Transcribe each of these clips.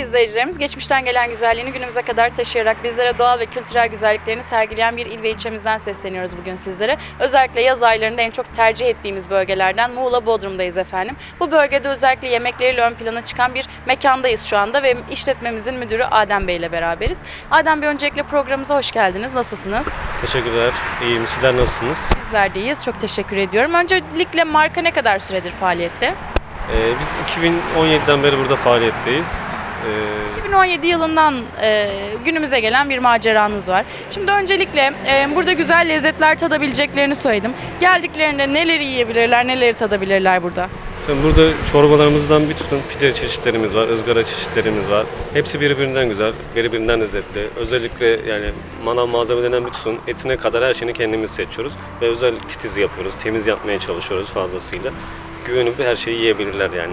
Değerli izleyicilerimiz, geçmişten gelen güzelliğini günümüze kadar taşıyarak bizlere doğal ve kültürel güzelliklerini sergileyen bir il ve ilçemizden sesleniyoruz bugün sizlere. Özellikle yaz aylarında en çok tercih ettiğimiz bölgelerden Muğla Bodrum'dayız efendim. Bu bölgede özellikle yemekleriyle ön plana çıkan bir mekandayız şu anda ve işletmemizin müdürü Adem Bey ile beraberiz. Adem Bey öncelikle programımıza hoş geldiniz. Nasılsınız? Teşekkürler. İyiyim. Sizler nasılsınız? Bizler de iyiyiz. Çok teşekkür ediyorum. Öncelikle marka ne kadar süredir faaliyette? Ee, biz 2017'den beri burada faaliyetteyiz. Ee, 2017 yılından e, günümüze gelen bir maceranız var. Şimdi öncelikle e, burada güzel lezzetler tadabileceklerini söyledim. Geldiklerinde neleri yiyebilirler, neleri tadabilirler burada? şimdi burada çorbalarımızdan bir tutun pide çeşitlerimiz var, ızgara çeşitlerimiz var. Hepsi birbirinden güzel, birbirinden lezzetli. Özellikle yani manav malzemelerinden bir tutun etine kadar her şeyini kendimiz seçiyoruz. Ve özel titiz yapıyoruz, temiz yapmaya çalışıyoruz fazlasıyla. Güvenip her şeyi yiyebilirler yani.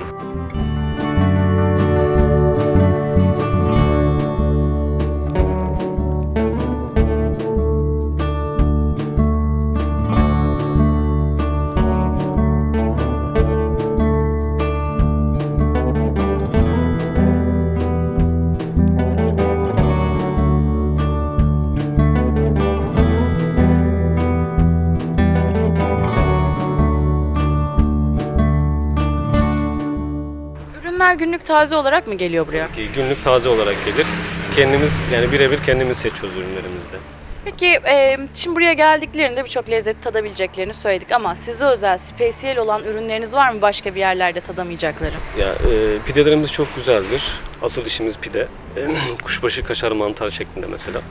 Ürünler günlük taze olarak mı geliyor buraya? Ki Günlük taze olarak gelir. Kendimiz yani birebir kendimiz seçiyoruz ürünlerimizde. Peki e, şimdi buraya geldiklerinde birçok lezzet tadabileceklerini söyledik ama size özel, spesiyel olan ürünleriniz var mı başka bir yerlerde tadamayacakları? Ya e, pidelerimiz çok güzeldir. Asıl işimiz pide. Kuşbaşı kaşar mantar şeklinde mesela.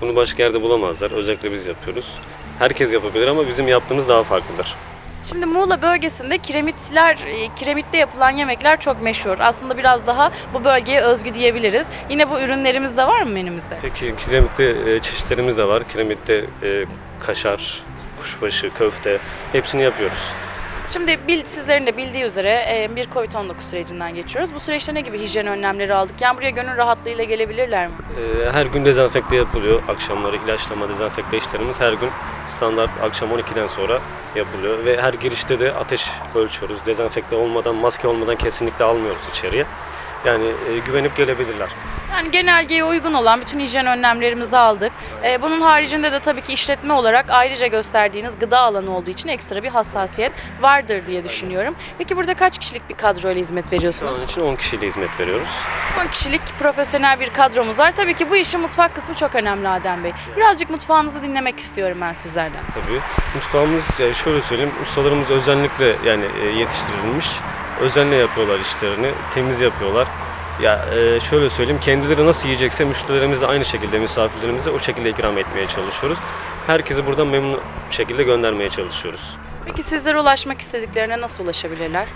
Bunu başka yerde bulamazlar. Özellikle biz yapıyoruz. Herkes yapabilir ama bizim yaptığımız daha farklıdır. Şimdi Muğla bölgesinde kiremitler, e, kiremitte yapılan yemekler çok meşhur. Aslında biraz daha bu bölgeye özgü diyebiliriz. Yine bu ürünlerimiz de var mı menümüzde? Peki kiremitte e, çeşitlerimiz de var. Kiremitte e, kaşar, kuşbaşı, köfte hepsini yapıyoruz. Şimdi sizlerin de bildiği üzere e, bir Covid-19 sürecinden geçiyoruz. Bu süreçte ne gibi hijyen önlemleri aldık? Yani buraya gönül rahatlığıyla gelebilirler mi? E, her gün dezenfekte yapılıyor. Akşamları ilaçlama, dezenfekte işlerimiz her gün standart akşam 12'den sonra yapılıyor. Ve her girişte de ateş ölçüyoruz. Dezenfekte olmadan, maske olmadan kesinlikle almıyoruz içeriye. Yani e, güvenip gelebilirler. Yani genelgeye uygun olan bütün hijyen önlemlerimizi aldık. E, bunun haricinde de tabii ki işletme olarak ayrıca gösterdiğiniz gıda alanı olduğu için ekstra bir hassasiyet vardır diye düşünüyorum. Peki burada kaç kişilik bir kadroyla hizmet veriyorsunuz? an için 10 kişiyle hizmet veriyoruz. 10 kişilik profesyonel bir kadromuz var. Tabii ki bu işin mutfak kısmı çok önemli Adem Bey. Birazcık mutfağınızı dinlemek istiyorum ben sizlerden. Tabii. Mutfağımız yani şöyle söyleyeyim, ustalarımız özellikle yani e, yetiştirilmiş. Özenle yapıyorlar işlerini, temiz yapıyorlar. Ya e, şöyle söyleyeyim, kendileri nasıl yiyecekse müşterilerimiz de aynı şekilde misafirlerimize o şekilde ikram etmeye çalışıyoruz. Herkesi buradan memnun şekilde göndermeye çalışıyoruz. Peki sizlere ulaşmak istediklerine nasıl ulaşabilirler?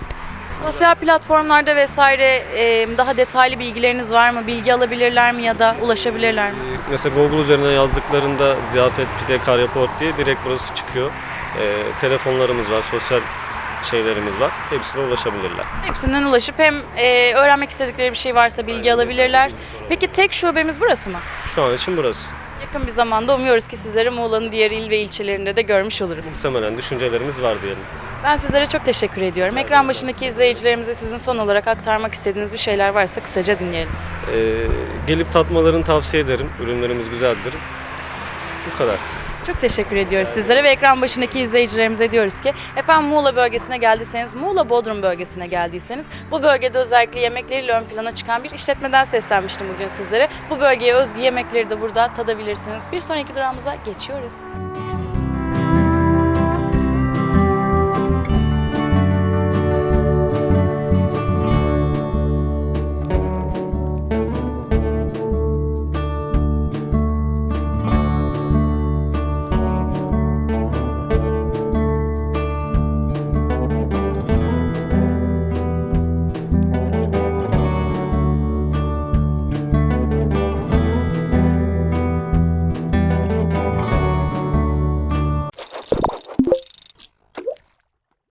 Sosyal platformlarda vesaire e, daha detaylı bilgileriniz var mı? Bilgi alabilirler mi ya da ulaşabilirler mi? E, Mesela Google üzerine yazdıklarında ziyafet pide karyaport diye direkt burası çıkıyor. E, telefonlarımız var, sosyal şeylerimiz var. Hepsine ulaşabilirler. Hepsinden ulaşıp hem e, öğrenmek istedikleri bir şey varsa bilgi alabilirler. Peki tek şubemiz burası mı? Şu an için burası. Yakın bir zamanda umuyoruz ki sizleri Muğla'nın diğer il ve ilçelerinde de görmüş oluruz. Muhtemelen düşüncelerimiz var diyelim. Ben sizlere çok teşekkür ediyorum. Ekran başındaki izleyicilerimize sizin son olarak aktarmak istediğiniz bir şeyler varsa kısaca dinleyelim. Ee, gelip tatmalarını tavsiye ederim. Ürünlerimiz güzeldir. Bu kadar. Çok teşekkür ediyoruz sizlere ve ekran başındaki izleyicilerimize diyoruz ki efendim Muğla bölgesine geldiyseniz, Muğla Bodrum bölgesine geldiyseniz bu bölgede özellikle yemekleriyle ön plana çıkan bir işletmeden seslenmiştim bugün sizlere. Bu bölgeye özgü yemekleri de burada tadabilirsiniz. Bir sonraki durağımıza geçiyoruz.